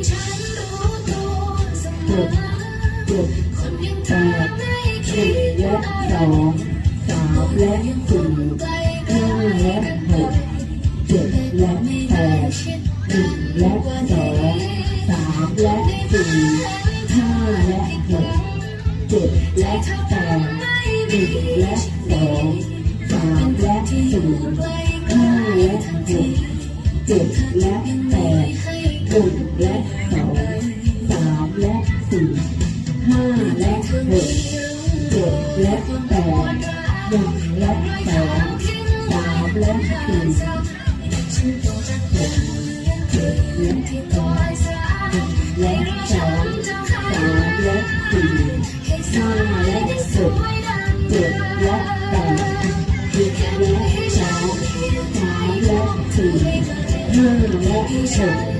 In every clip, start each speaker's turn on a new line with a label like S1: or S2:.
S1: แหนึ่งและสองสามและสี่ห้าและหกเจ็ดและแป
S2: ด
S1: หนึ่งและสองสามและสี่ห้าและหกเจ็ดและแปดหนึ่งและสองสามและสี่ห้าและหกเจ็ดและแปด หนึ่งและสองสามและสี่ห้าและหกเจ็ดและแปดหนึ่และสองสามและสี่หกเจ็ดและแปดหนึ่และสองสามและสี่ห้าและหกเจ็ดและแปดหนึ่าและสี่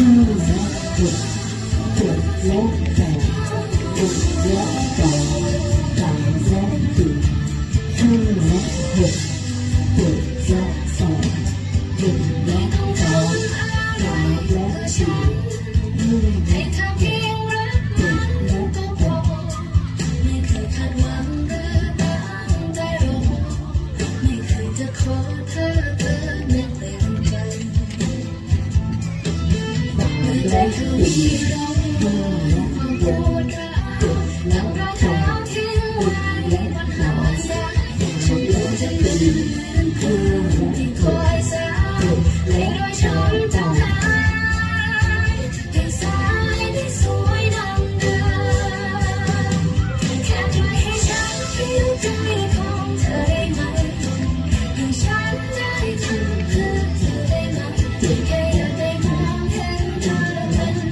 S1: Tudo, Do tudo,
S2: tudo, Do tudo, tudo. ใจที่ดี
S1: มอง
S2: พู
S1: ด
S2: รัก
S1: แล้
S2: วก็ทำ